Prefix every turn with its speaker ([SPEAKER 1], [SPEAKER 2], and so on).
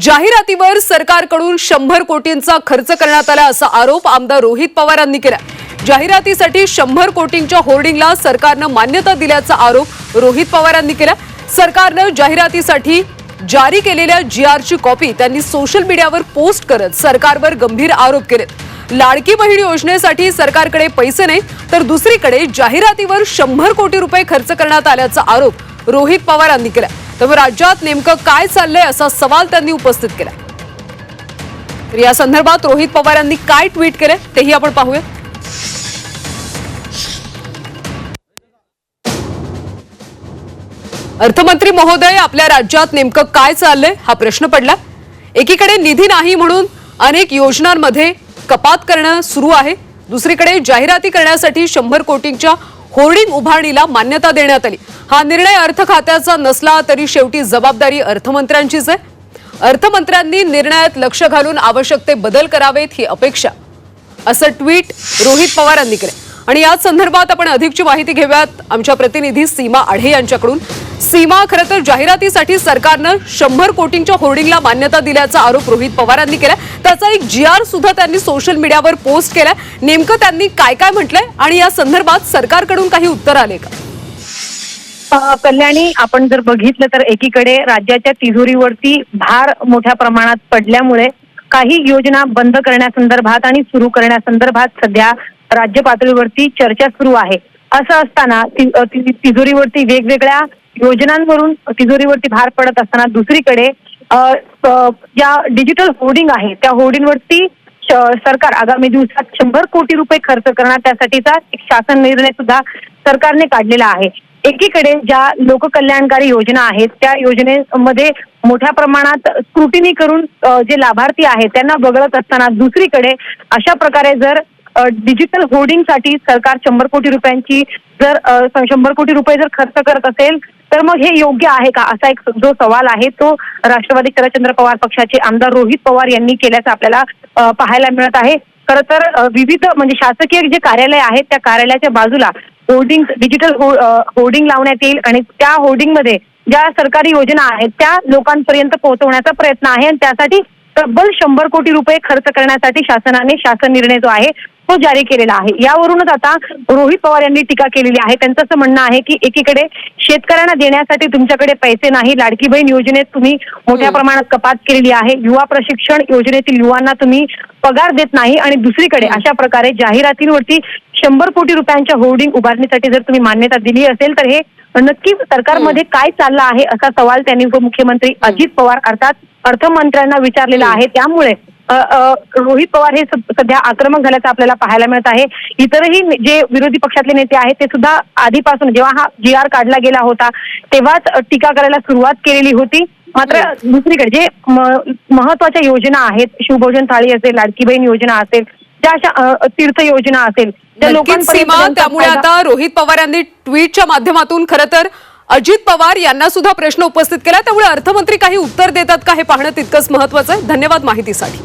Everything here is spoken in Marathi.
[SPEAKER 1] जाहिरातीवर सरकारकडून शंभर कोटींचा खर्च करण्यात आला असा आरोप आमदार रोहित पवारांनी केला. जाहिरातीसाठी शंभर कोटींच्या होर्डिंगला सरकारनं मान्यता दिल्याचा आरोप रोहित पवारांनी केला. सरकारनं जाहिरातीसाठी जारी केलेल्या जी आरची कॉपी त्यांनी सोशल मीडियावर पोस्ट करत सरकारवर गंभीर आरोप केले लाडकी बहीण योजनेसाठी सरकारकडे पैसे नाही तर दुसरीकडे जाहिरातीवर शंभर कोटी रुपये खर्च करण्यात आल्याचा आरोप रोहित पवारांनी केला. त्यामुळे राज्यात नेमकं काय चाललंय असा सवाल त्यांनी उपस्थित केला तर या संदर्भात रोहित पवार यांनी काय ट्विट केले तेही आपण पाहूया अर्थमंत्री महोदय आपल्या राज्यात नेमकं काय चाललंय हा प्रश्न पडला. एकीकडे निधी नाही म्हणून अनेक योजनांमध्ये कपात करणं सुरू आहे. दुसरीकडे जाहिराती करण्यासाठी शंभर कोटींच्या होर्डिंग उभारणीला मान्यता देण्यात आली. हा निर्णय अर्थ खात्याचा नसला तरी शेवटी जबाबदारी अर्थमंत्र्यांचीच आहे. अर्थमंत्र्यांनी निर्णयात लक्ष घालून आवश्यक ते बदल करावेत ही अपेक्षा. असं ट्विट रोहित पवार यांनी केलं आणि याच संदर्भात आपण अधिकची माहिती घेऊयात. आमच्या प्रतिनिधी सीमा आढे यांच्याकडून. सीमा खरं तर जाहिरातीसाठी सरकारनं शंभर कोटींच्या होर्डिंगला मान्यता दिल्याचा आरोप रोहित पवार यांनी केला त्याचा एक जी आर सुद्धा त्यांनी सोशल मीडियावर पोस्ट केलाय. नेमकं त्यांनी काय काय म्हटलंय आणि या संदर्भात सरकारकडून काही उत्तर आले का?
[SPEAKER 2] कल्याणी आपण जर बघितलं तर एकीकडे राज्याच्या तिजोरीवरती भार मोठ्या प्रमाणात पडल्यामुळे काही योजना बंद करण्यासंदर्भात आणि सुरू करण्यासंदर्भात सध्या राज्य पातळीवरती चर्चा सुरू आहे. असं असताना तिजोरीवरती वेगवेगळ्या योजनांवरून तिजोरीवरती भार पडत असताना दुसरीकडे ज्या डिजिटल होर्डिंग आहे त्या होर्डिंगवरती सरकार आगामी दिवसात शंभर कोटी रुपये खर्च करणार त्यासाठीचा एक शासन निर्णय सुद्धा सरकारने काढलेला आहे. एकीकडे ज्या लोककल्याणकारी योजना आहेत त्या योजनेमध्ये मोठ्या प्रमाणात स्क्रुटिनी करून जे लाभार्थी आहेत त्यांना वगळत असताना दुसरीकडे अशा प्रकारे जर डिजिटल होर्डिंगसाठी सरकार शंभर कोटी रुपयांची जर शंभर कोटी रुपये जर खर्च करत असेल तर मग हे योग्य आहे का? असा एक जो सवाल आहे तो राष्ट्रवादी शरदचंद्र पवार पक्षाचे आमदार रोहित पवार यांनी केल्याचं आपल्याला पाहायला मिळत आहे. खरं तर विविध म्हणजे शासकीय जे कार्यालय आहेत त्या कार्यालयाच्या बाजूला होर्डिंग डिजिटल हो, होर्डिंग लावण्यात येईल आणि त्या होर्डिंगमध्ये ज्या सरकारी योजना आहेत त्या लोकांपर्यंत पोहोचवण्याचा प्रयत्न आहे आणि त्यासाठी तब्बल शंभर कोटी रुपये खर्च करण्यासाठी शासनाने शासन निर्णय जो आहे तो जारी केलेला आहे यावरूनच आता रोहित पवार यांनी टीका केलेली आहे त्यांचं असं म्हणणं आहे की एकीकडे शेतकऱ्यांना देण्यासाठी तुमच्याकडे पैसे नाही लाडकी बहीण योजनेत तुम्ही मोठ्या
[SPEAKER 1] हम्म.
[SPEAKER 2] प्रमाणात कपात केलेली आहे युवा प्रशिक्षण योजनेतील युवांना तुम्ही पगार देत नाही आणि दुसरीकडे
[SPEAKER 1] हम्म.
[SPEAKER 2] अशा प्रकारे जाहिरातींवरती शंभर कोटी रुपयांच्या होर्डिंग उभारण्यासाठी जर तुम्ही मान्यता दिली असेल तर हे नक्की सरकारमध्ये काय चाललं आहे असा सवाल त्यांनी उपमुख्यमंत्री अजित पवार अर्थात अर्थमंत्र्यांना विचारलेला. आहे त्यामुळे रोहित पवार हे सध्या आक्रमक झाल्याचं आपल्याला पाहायला मिळत आहे. इतरही जे विरोधी पक्षातले नेते आहेत ते सुद्धा आधीपासून जेव्हा हा जी आर काढला गेला होता तेव्हाच टीका करायला सुरुवात केलेली होती. मात्र दुसरीकडे जे महत्त्वाच्या योजना आहेत शिवभोजन थाळी असेल लाडकी बहीण योजना असेल त्या अशा तीर्थ योजना असेल त्या त्यांचा
[SPEAKER 1] त्यामुळे आता रोहित पवार यांनी ट्विटच्या माध्यमातून खरं तर अजित पवार यांना सुद्धा प्रश्न उपस्थित केला. त्यामुळे अर्थमंत्री काही उत्तर देतात का हे पाहणं तितकंच महत्वाचं आहे. धन्यवाद माहितीसाठी.